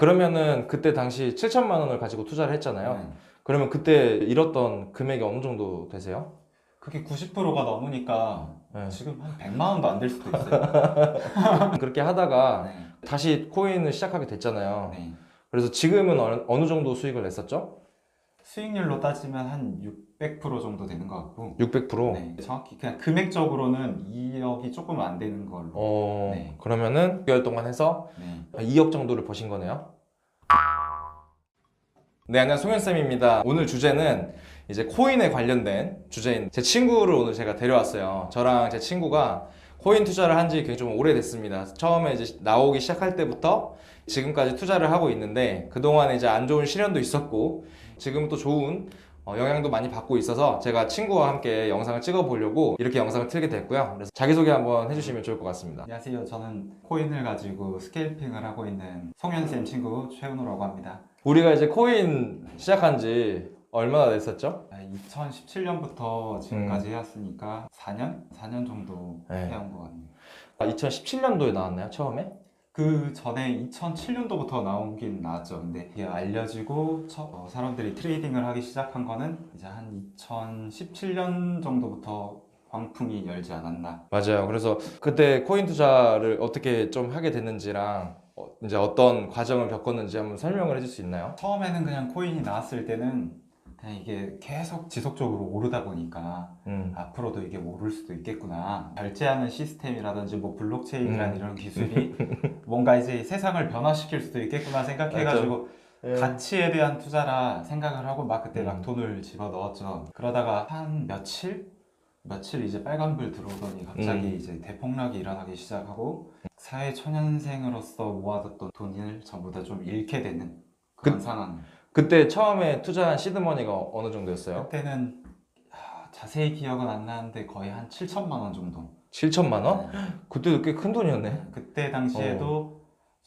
그러면은 그때 당시 7천만 원을 가지고 투자를 했잖아요. 네. 그러면 그때 잃었던 금액이 어느 정도 되세요? 그게 90%가 넘으니까 네. 지금 한 100만 원도 안 될 수도 있어요. 그렇게 하다가 네. 다시 코인을 시작하게 됐잖아요. 네. 그래서 지금은 어느, 어느 정도 수익을 냈었죠? 수익률로 따지면 한 600% 정도 되는 것 같고 600%? 네. 정확히 그냥 금액적으로는 2억이 조금 안 되는 걸로 어, 네. 그러면은 6개월 동안 해서 네. 2억 정도를 버신 거네요. 네, 안녕하세요. 송현쌤입니다. 오늘 주제는 이제 코인에 관련된 주제인 제 친구를 오늘 제가 데려왔어요. 저랑 제 친구가 코인 투자를 한 지 굉장히 좀 오래됐습니다. 처음에 이제 나오기 시작할 때부터 지금까지 투자를 하고 있는데 그동안에 이제 안 좋은 시련도 있었고 지금 또 좋은 어, 영향도 많이 받고 있어서 제가 친구와 함께 영상을 찍어 보려고 이렇게 영상을 틀게 됐고요. 그래서 자기소개 한번 해주시면 좋을 것 같습니다. 안녕하세요. 저는 코인을 가지고 스케일핑을 하고 있는 송현쌤 친구 최은호라고 합니다. 우리가 이제 코인 시작한 지 얼마나 됐었죠? 2017년부터 지금까지 해왔으니까 4년? 4년 정도 네. 해온 것 같네요. 2017년도에 나왔나요? 처음에? 그 전에 2007년도부터 나오긴 나왔죠. 근데 이게 알려지고 처- 어, 사람들이 트레이딩을 하기 시작한 거는 이제 한 2017년 정도부터 광풍이 열지 않았나. 맞아요. 그래서 그때 코인 투자를 어떻게 좀 하게 됐는지랑 어, 이제 어떤 과정을 겪었는지 한번 설명을 해줄 수 있나요? 처음에는 그냥 코인이 나왔을 때는 이게 계속 지속적으로 오르다 보니까 음. 앞으로도 이게 오를 수도 있겠구나. 결제하는 시스템이라든지 뭐 블록체인이라는 음. 이런 기술이 뭔가 이제 세상을 변화시킬 수도 있겠구나 생각해가지고 예. 가치에 대한 투자라 생각을 하고 막 그때 막 음. 돈을 집어 넣었죠. 그러다가 한 며칠? 며칠 이제 빨간불 들어오더니 갑자기 음. 이제 대폭락이 일어나기 시작하고 사회 초년생으로서 모아뒀던 돈을 전부 다 좀 잃게 되는 그런 상황. 그때 처음에 투자한 시드머니가 어느 정도였어요? 그때는 아, 자세히 기억은 안 나는데 거의 한 7천만 원 정도. 7천만 원? 네. 그때도 꽤 큰 돈이었네. 그때 당시에도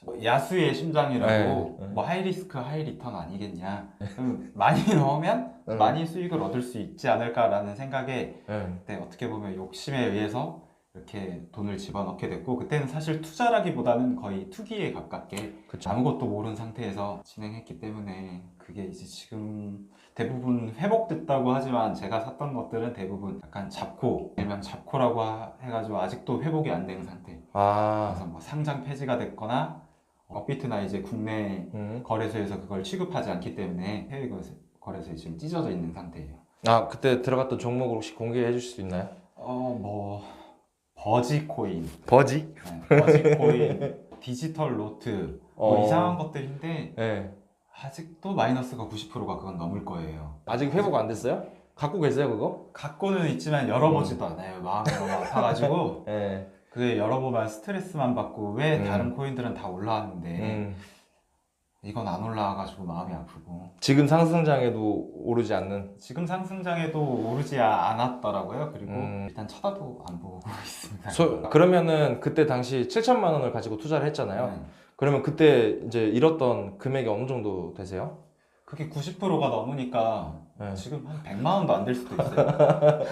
뭐 야수의 심장이라고 네, 네. 뭐 하이리스크 하이리턴 아니겠냐. 그럼 많이 넣으면 응. 많이 수익을 얻을 수 있지 않을까라는 생각에 예. 그때 어떻게 보면 욕심에 의해서 이렇게 돈을 집어넣게 됐고 그때는 사실 투자라기보다는 거의 투기에 가깝게 그쵸. 아무것도 모르는 상태에서 진행했기 때문에 그게 이제 지금 대부분 회복됐다고 하지만 제가 샀던 것들은 대부분 약간 잡코 일명 잡코라고 하- 해가지고 아직도 회복이 안된 상태 아. 그래서 뭐 상장 폐지가 됐거나 업비트나 이제 국내 음. 거래소에서 그걸 취급하지 않기 때문에 해외 거래소- 거래소에 지금 찢어져 있는 상태예요 아, 그때 들어갔던 종목을 혹시 공개해 주실 수 있나요? 어 뭐 버지코인 버지? 네, 버지코인 디지털 노트 뭐 어. 이상한 것들인데 예. 아직도 마이너스가 90%가 그건 넘을 거예요. 아직 회복 안 됐어요? 갖고 계세요, 그거? 갖고는 있지만 열어보지도 않아요. 마음이 너무 아파가지고 예. 그게 열어보면 스트레스만 받고 왜 음. 다른 코인들은 다 올라왔는데 음. 이건 안 올라와가지고 마음이 아프고 지금 상승장에도 오르지 않는 지금 상승장에도 오르지 아- 않았더라고요. 그리고 음. 일단 쳐다도 안 보고 있습니다. 소, 그러면은 그때 당시 7천만 원을 가지고 투자를 했잖아요. 네. 그러면 그때 이제 잃었던 금액이 어느 정도 되세요? 그게 90%가 넘으니까 네. 지금 한 100만 원도 안 될 수도 있어요.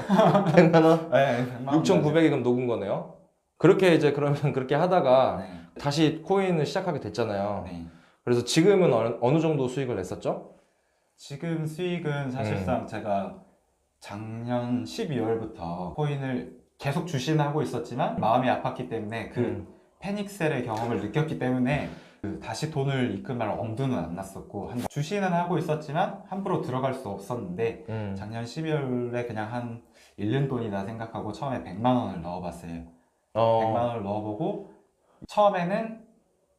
100만 원? 네, 100만 원. 6,900이 그럼 녹은 거네요. 그렇게 이제 그러면 그렇게 하다가 네. 다시 코인을 시작하게 됐잖아요. 네. 그래서 지금은 어느, 어느 정도 수익을 냈었죠? 지금 수익은 음. 사실상 제가 작년 12월부터 코인을 계속 주신하고 있었지만 마음이 아팠기 때문에 그 음. 패닉셀의 경험을 느꼈기 때문에 그 다시 돈을 입금할 엄두는 안 났었고 한- 주신은 하고 있었지만 함부로 들어갈 수 없었는데 음. 작년 12월에 그냥 한 잃는 돈이다 생각하고 처음에 100만 원을 넣어봤어요. 어, 100만 원을 넣어보고 처음에는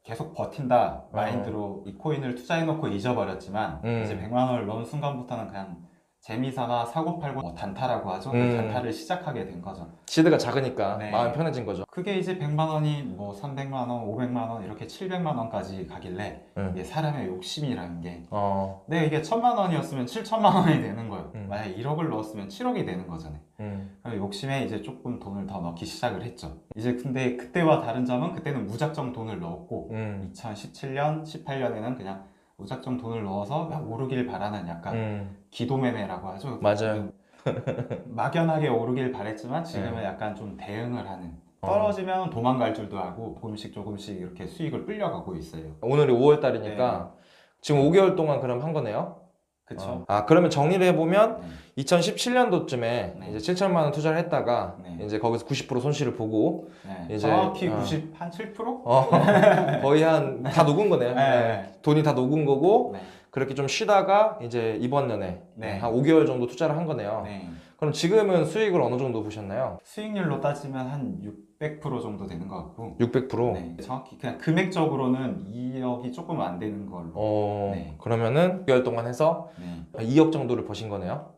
계속 버틴다 어. 마인드로 이 코인을 투자해놓고 잊어버렸지만 음. 이제 100만 원을 넣은 순간부터는 그냥 재미삼아 사고 팔고 뭐 단타라고 하죠. 그 음. 단타를 시작하게 된 거죠. 시드가 작으니까 네. 마음이 편해진 거죠. 그게 이제 100만 원이 뭐 300만 원, 500만 원 이렇게 700만 원까지 가길래 음. 이게 사람의 욕심이라는 게 어, 내가 이게 1000만 원이었으면 7천만 원이 되는 거예요. 음. 만약 1억을 넣었으면 7억이 되는 거잖아요. 음. 욕심에 이제 조금 돈을 더 넣기 시작을 했죠. 이제 근데 그때와 다른 점은 그때는 무작정 돈을 넣었고 음. 2017년, 18년에는 그냥 무작정 돈을 넣어서 막 오르길 바라는 약간 음. 기도매매라고 하죠. 맞아요. 막연하게 오르길 바랬지만 지금은 네. 약간 좀 대응을 하는 떨어지면 도망갈 줄도 알고 조금씩 조금씩 이렇게 수익을 불려가고 있어요. 오늘이 5월 달이니까 지금 5개월 동안 그럼 한 거네요. 그쵸? 아 그러면 정리를 해보면 네. 2017년도쯤에 네. 이제 7천만 원 투자를 했다가 네. 이제 거기서 90% 손실을 보고 네. 이제, 정확히 어. 90, 한 7%? 어, 거의 한 다 녹은 거네요. 네. 돈이 다 녹은 거고 네. 그렇게 좀 쉬다가 이제 이번 년에 네. 한 5개월 정도 투자를 한 거네요. 네. 그럼 지금은 수익을 어느 정도 보셨나요? 수익률로 따지면 한600% 정도 되는 것 같고 600%? 네. 정확히 그냥 금액적으로는 2억이 조금 안 되는 걸로 어, 네. 그러면은 6개월 동안 해서 네. 2억 정도를 버신 거네요.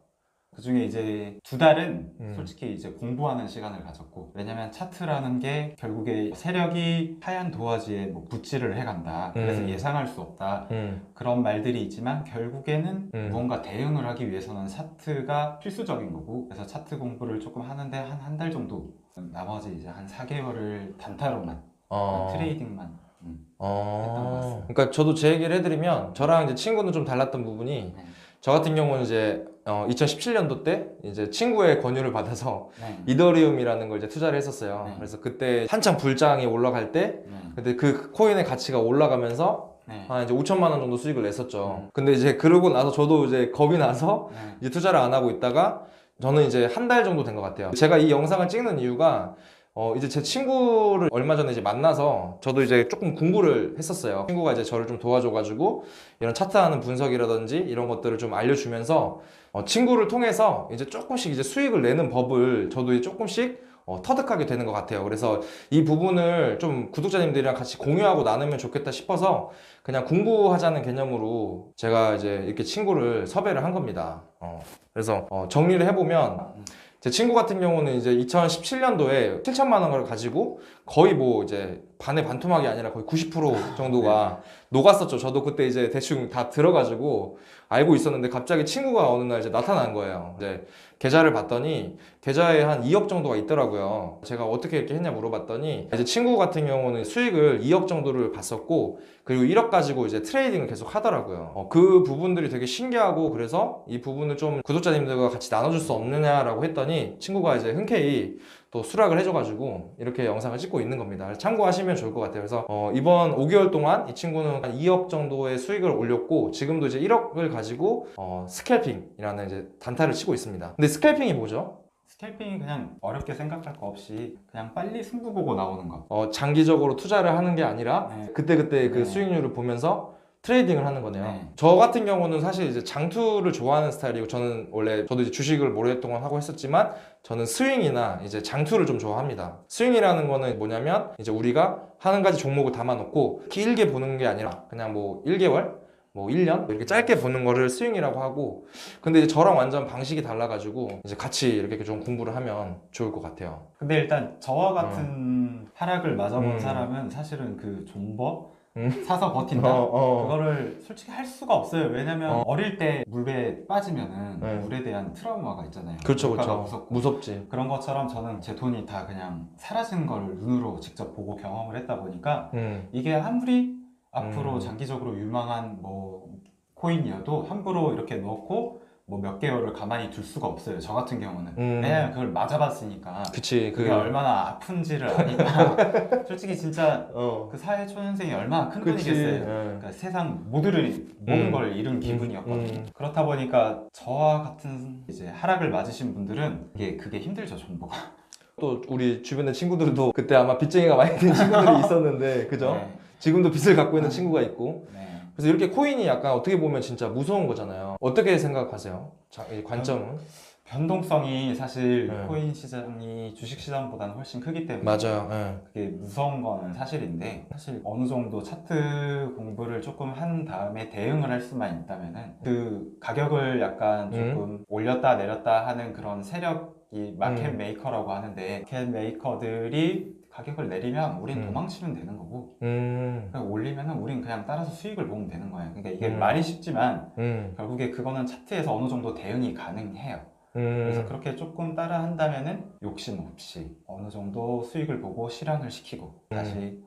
그 중에 이제 두 달은 음. 솔직히 이제 공부하는 시간을 가졌고 왜냐면 차트라는 게 결국에 세력이 하얀 도화지에 뭐 붓질을 해간다 그래서 음. 예상할 수 없다 음, 그런 말들이 있지만 결국에는 음. 무언가 대응을 하기 위해서는 차트가 필수적인 거고 그래서 차트 공부를 조금 하는데 한 한 달 정도 나머지 이제 한 4개월을 단타로만 어, 트레이딩만 음. 했던 것 어, 같습니다. 그러니까 저도 제 얘기를 해드리면 저랑 이제 친구는 좀 달랐던 부분이 네. 저 같은 경우는 이제 어, 2017년도 때 이제 친구의 권유를 받아서 네. 이더리움이라는 걸 이제 투자를 했었어요. 네. 그래서 그때 한창 불장이 올라갈 때 네. 근데 그 코인의 가치가 올라가면서 네. 한 이제 5천만 원 정도 수익을 냈었죠. 음. 근데 이제 그러고 나서 저도 이제 겁이 나서 네. 이제 투자를 안 하고 있다가 저는 이제 한 달 정도 된 것 같아요. 제가 이 영상을 찍는 이유가 어 이제 제 친구를 얼마 전에 이제 만나서 저도 이제 조금 공부를 했었어요. 친구가 이제 저를 좀 도와줘가지고 이런 차트하는 분석이라든지 이런 것들을 좀 알려주면서 어 친구를 통해서 이제 조금씩 이제 수익을 내는 법을 저도 이제 조금씩 어, 터득하게 되는 것 같아요. 그래서 이 부분을 좀 구독자님들이랑 같이 공유하고 나누면 좋겠다 싶어서 그냥 공부하자는 개념으로 제가 이제 이렇게 친구를 섭외를 한 겁니다. 어, 그래서 어, 정리를 해보면 제 친구 같은 경우는 이제 2017년도에 7천만 원을 가지고 거의 뭐 이제 반의 반토막이 아니라 거의 90% 정도가 녹았었죠. 저도 그때 이제 대충 다 들어가지고 알고 있었는데 갑자기 친구가 어느 날 이제 나타난 거예요. 이제 계좌를 봤더니 계좌에 한 2억 정도가 있더라고요. 제가 어떻게 이렇게 했냐 물어봤더니 이제 친구 같은 경우는 수익을 2억 정도를 봤었고 그리고 1억 가지고 이제 트레이딩을 계속 하더라고요. 어, 그 부분들이 되게 신기하고 그래서 이 부분을 좀 구독자님들과 같이 나눠줄 수 없느냐라고 했더니 친구가 이제 흔쾌히 또 수락을 해줘가지고 이렇게 영상을 찍고 있는 겁니다. 참고하시면 좋을 것 같아요. 그래서 어, 이번 5개월 동안 이 친구는 한 2억 정도의 수익을 올렸고 지금도 이제 1억을 가지고 어, 스캘핑이라는 이제 단타를 치고 있습니다. 근데 스캘핑이 뭐죠? 스캘핑이 그냥 어렵게 생각할 거 없이 그냥 빨리 승부 보고 나오는 거. 어, 장기적으로 투자를 하는 게 아니라 네. 그때그때 그 네. 수익률을 보면서 트레이딩을 하는 거네요. 네. 저 같은 경우는 사실 이제 장투를 좋아하는 스타일이고 저는 원래 저도 이제 주식을 오랫동안 하고 했었지만 저는 스윙이나 이제 장투를 좀 좋아합니다. 스윙이라는 거는 뭐냐면 이제 우리가 한 가지 종목을 담아놓고 길게 보는 게 아니라 그냥 뭐 1개월 뭐 1년 이렇게 짧게 보는 거를 스윙이라고 하고 근데 이제 저랑 완전 방식이 달라가지고 이제 같이 이렇게 좀 공부를 하면 좋을 것 같아요. 근데 일단 저와 같은 하락을 맞아본 음. 사람은 사실은 그 존버 음. 사서 버틴다. 어, 어. 그거를 솔직히 할 수가 없어요. 왜냐면 어. 어. 릴때 물에 빠지면은 네. 물에 대한 트라우마가 있잖아요. 그렇죠, 물가가 그렇죠. 무섭고. 무섭지. 그런 것처럼 저는 제 돈이 다 그냥 사라지는 걸 눈으로 직접 보고 경험을 했다 보니까 음. 이게 아무리 앞으로 음. 장기적으로 유망한 뭐 코인이어도 함부로 이렇게 넣고 뭐 몇 개월을 가만히 둘 수가 없어요. 저 같은 경우는. 음. 왜냐면 그걸 맞아봤으니까. 그치 그게 그 얼마나 아픈지를 아니까. 솔직히 진짜 어. 그 사회 초년생이 얼마나 큰 그치. 돈이겠어요. 예. 그러니까 세상 모두를 모든 음. 걸 잃은 기분이었거든요. 음. 그렇다 보니까 저와 같은 이제 하락을 맞으신 분들은 이게 그게 힘들죠 정보가. 또 우리 주변의 친구들도 그때 아마 빚쟁이가 많이 된 친구들이 있었는데 그죠? 네. 지금도 빚을 갖고 있는 친구가 있고 네. 그래서 이렇게 코인이 약간 어떻게 보면 진짜 무서운 거잖아요. 어떻게 생각하세요? 자, 이 관점은? 변동성이 사실 네. 코인 시장이 주식 시장보다는 훨씬 크기 때문에 맞아요. 예. 그게 무서운 거는 사실인데 사실 어느 정도 차트 공부를 조금 한 다음에 대응을 할 수만 있다면은 그 가격을 약간 음. 조금 올렸다 내렸다 하는 그런 세력 이 마켓 음. 메이커라고 하는데 마켓 메이커들이 가격을 내리면 우린 음. 도망치면 되는 거고 음. 그냥 올리면은 우린 그냥 따라서 수익을 보면 되는 거예요. 그러니까 이게 음. 말이 쉽지만 음. 결국에 그거는 차트에서 어느 정도 대응이 가능해요. 그래서 음. 그렇게 조금 따라 한다면은 욕심 없이 어느 정도 수익을 보고 실현을 시키고 음. 다시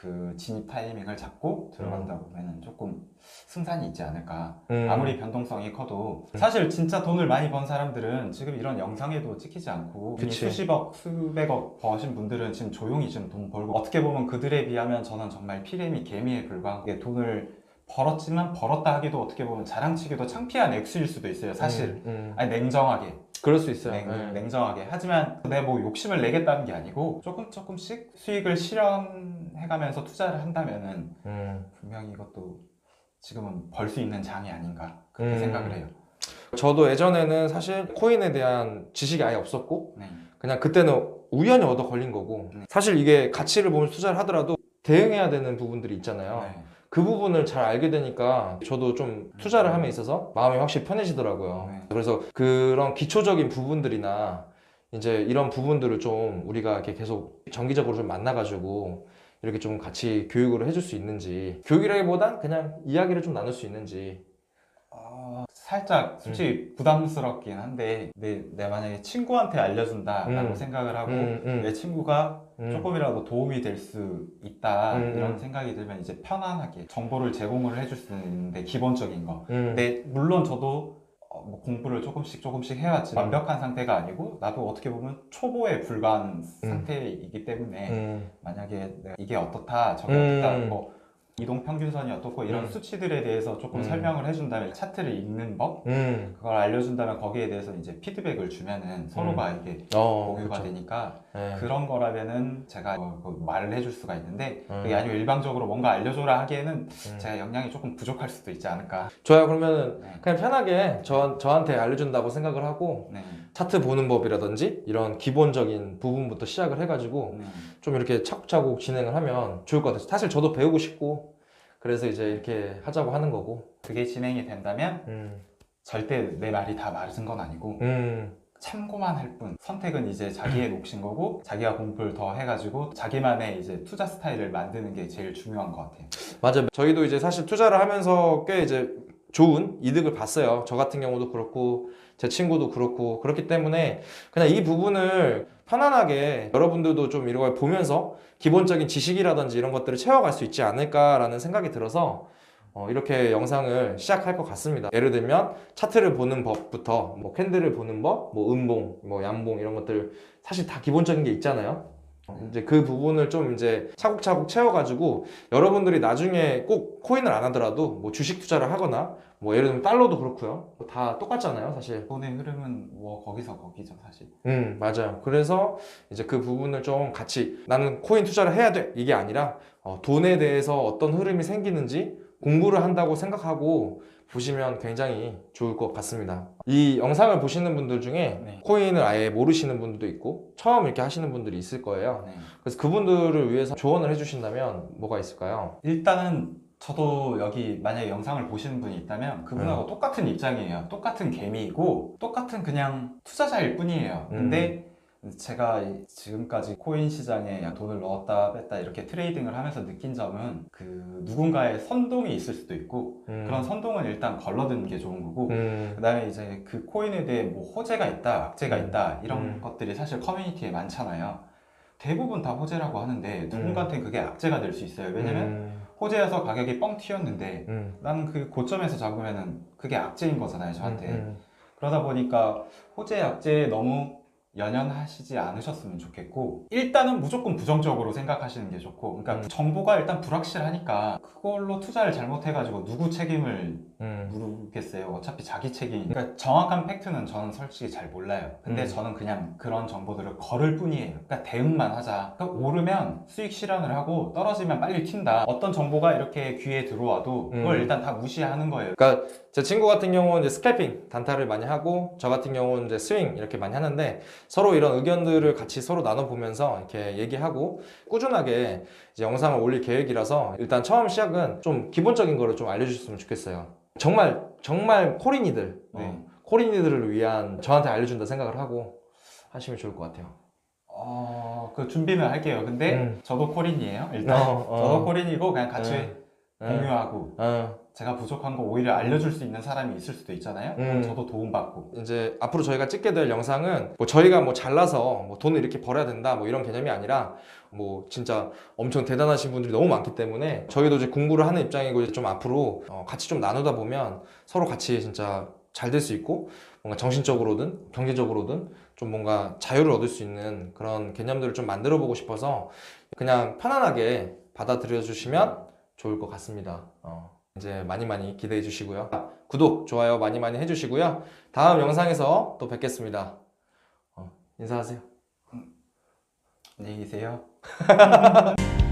그 진입 타이밍을 잡고 들어간다 보면은 조금 승산이 있지 않을까. 음. 아무리 변동성이 커도 사실 진짜 돈을 많이 번 사람들은 지금 이런 영상에도 찍히지 않고 이미 그치. 수십억, 수백억 버신 분들은 지금 조용히 지금 돈 벌고 어떻게 보면 그들에 비하면 저는 정말 피레미 개미에 불과한 게 돈을 벌었지만 벌었다 하기도 어떻게 보면 자랑치기도 창피한 액수일 수도 있어요. 사실 음, 음. 아니 냉정하게 그럴 수 있어요. 냉, 네. 냉 정하게 하지만 내 뭐 욕심을 내겠다는 게 아니고 조금 조금씩 수익을 실현해가면서 투자를 한다면은 음. 분명히 이것도 지금은 벌 수 있는 장이 아닌가 그렇게 음. 생각을 해요. 저도 예전에는 사실 코인에 대한 지식이 아예 없었고 네. 그냥 그때는 우연히 얻어 걸린 거고 네. 사실 이게 가치를 보면서 투자를 하더라도 대응해야 되는 부분들이 있잖아요. 네. 그 부분을 잘 알게 되니까 저도 좀 투자를 함에 있어서 마음이 확실히 편해지더라고요. 네. 그래서 그런 기초적인 부분들이나 이제 이런 부분들을 좀 우리가 이렇게 계속 정기적으로 좀 만나가지고 이렇게 좀 같이 교육을 해줄 수 있는지 교육이라기보단 그냥 이야기를 좀 나눌 수 있는지 어, 살짝 솔직히 부담스럽긴 한데 내, 내가 만약에 친구한테 알려준다라고 음. 생각을 하고 음, 음. 내 친구가 음. 조금이라도 도움이 될 수 있다 음, 이런 음. 생각이 들면 이제 편안하게 정보를 제공을 해줄 수 있는데 기본적인 거 음. 근데 물론 저도 어, 뭐 공부를 조금씩 조금씩 해왔지 음. 완벽한 상태가 아니고 나도 어떻게 보면 초보에 불과한 음. 상태이기 때문에 음. 만약에 내가 이게 어떻다 저게 음. 어떻다 뭐 이동 평균선이 어떻고 이런 음. 수치들에 대해서 조금 음. 설명을 해준다면 차트를 읽는 법 음. 그걸 알려준다면 거기에 대해서 이제 피드백을 주면은 서로가 이게 어, 공유가 그쵸. 되니까 네. 그런 거라면은 제가 어, 그 말을 해줄 수가 있는데 음. 그게 아니고 일방적으로 뭔가 알려줘라 하기에는 음. 제가 역량이 조금 부족할 수도 있지 않을까 좋아요. 그러면은 네. 그냥 편하게 저, 저한테 알려준다고 생각을 하고 네. 차트 보는 법이라든지 이런 기본적인 부분부터 시작을 해가지고 네. 좀 이렇게 차곡차곡 진행을 하면 좋을 것 같아요. 사실 저도 배우고 싶고 그래서 이제 이렇게 하자고 하는 거고. 그게 진행이 된다면 음. 절대 내 말이 다 맞은 건 아니고 음. 참고만 할 뿐. 선택은 이제 자기의 몫인 거고 자기가 공부를 더 해가지고 자기만의 이제 투자 스타일을 만드는 게 제일 중요한 것 같아요. 맞아요. 저희도 이제 사실 투자를 하면서 꽤 이제 좋은 이득을 봤어요. 저 같은 경우도 그렇고 제 친구도 그렇고 그렇기 때문에 그냥 이 부분을 편안하게 여러분들도 좀 이런 걸 보면서 기본적인 지식이라든지 이런 것들을 채워갈 수 있지 않을까라는 생각이 들어서 어, 이렇게 영상을 시작할 것 같습니다. 예를 들면 차트를 보는 법부터 뭐 캔들을 보는 법, 뭐 음봉, 뭐 양봉 이런 것들 사실 다 기본적인 게 있잖아요. 어, 이제 그 부분을 좀 이제 차곡차곡 채워가지고 여러분들이 나중에 꼭 코인을 안 하더라도 뭐 주식 투자를 하거나 뭐 예를 들면 달러도 그렇고요. 다 똑같잖아요, 사실. 돈의 흐름은 뭐 거기서 거기죠 사실. 음, 맞아요. 그래서 이제 그 부분을 좀 같이 나는 코인 투자를 해야 돼. 이게 아니라 어, 돈에 대해서 어떤 흐름이 생기는지 공부를 한다고 생각하고 보시면 굉장히 좋을 것 같습니다. 이 영상을 보시는 분들 중에 네. 코인을 아예 모르시는 분들도 있고 처음 이렇게 하시는 분들이 있을 거예요. 네. 그래서 그분들을 위해서 조언을 해주신다면 뭐가 있을까요? 일단은 저도 여기 만약에 영상을 보시는 분이 있다면 그분하고 네. 똑같은 입장이에요. 똑같은 개미이고 똑같은 그냥 투자자일 뿐이에요. 근데 음. 제가 이- 지금까지 코인 시장에 돈을 넣었다 뺐다 이렇게 트레이딩을 하면서 느낀 점은 그 누군가의 선동이 있을 수도 있고 음. 그런 선동은 일단 걸러드는 게 좋은 거고 음. 그다음에 이제 그 코인에 대해 뭐 호재가 있다, 악재가 음. 있다 이런 음. 것들이 사실 커뮤니티에 많잖아요. 대부분 다 호재라고 하는데 음. 누군가한테 그게 악재가 될 수 있어요. 왜냐면 호재여서 가격이 뻥 튀었는데 음. 나는 그 고점에서 잡으면은 그게 악재인 거잖아요, 저한테. 음. 그러다 보니까 호재 악재에 너무 연연하시지 않으셨으면 좋겠고 일단은 무조건 부정적으로 생각하시는 게 좋고 그러니까 음. 정보가 일단 불확실하니까 그걸로 투자를 잘못해가지고 누구 책임을 음. 모르겠어요. 어차피 자기 책임. 그러니까 정확한 팩트는 저는 솔직히 잘 몰라요. 근데 음. 저는 그냥 그런 정보들을 걸을 뿐이에요. 그러니까 대응만 하자. 그러니까 오르면 수익 실현을 하고 떨어지면 빨리 튄다. 어떤 정보가 이렇게 귀에 들어와도 그걸 음. 일단 다 무시하는 거예요. 그러니까 제 친구 같은 경우는 이제 스캘핑 단타를 많이 하고 저 같은 경우는 이제 스윙 이렇게 많이 하는데 서로 이런 의견들을 같이 서로 나눠보면서 이렇게 얘기하고 꾸준하게 이제 영상을 올릴 계획이라서 일단 처음 시작은 좀 기본적인 거를 좀 알려주셨으면 좋겠어요. 정말 정말 코린이들 네. 어, 코린이들을 위한 저한테 알려준다 생각을 하고 하시면 좋을 것 같아요. 어, 그 준비는 할게요. 근데 음. 저도 코린이에요. 일단 어, 어. 저도 코린이고 그냥 같이 네. 응. 공유하고 어, 제가 부족한 거 오히려 알려줄 수 있는 사람이 있을 수도 있잖아요. 그럼 음. 저도 도움받고. 이제 앞으로 저희가 찍게 될 영상은 뭐 저희가 뭐 잘나서 뭐 돈을 이렇게 벌어야 된다 뭐 이런 개념이 아니라 뭐 진짜 엄청 대단하신 분들이 너무 많기 때문에 저희도 이제 공부를 하는 입장이고 이제 좀 앞으로 어, 같이 좀 나누다 보면 서로 같이 진짜 잘 될 수 있고 뭔가 정신적으로든 경제적으로든 좀 뭔가 자유를 얻을 수 있는 그런 개념들을 좀 만들어 보고 싶어서 그냥 편안하게 받아들여 주시면 좋을 것 같습니다. 어, 이제 많이 많이 기대해 주시고요. 구독, 좋아요 많이 많이 해주시고요. 다음 영상에서 또 뵙겠습니다. 어, 인사하세요. 안녕히 계세요.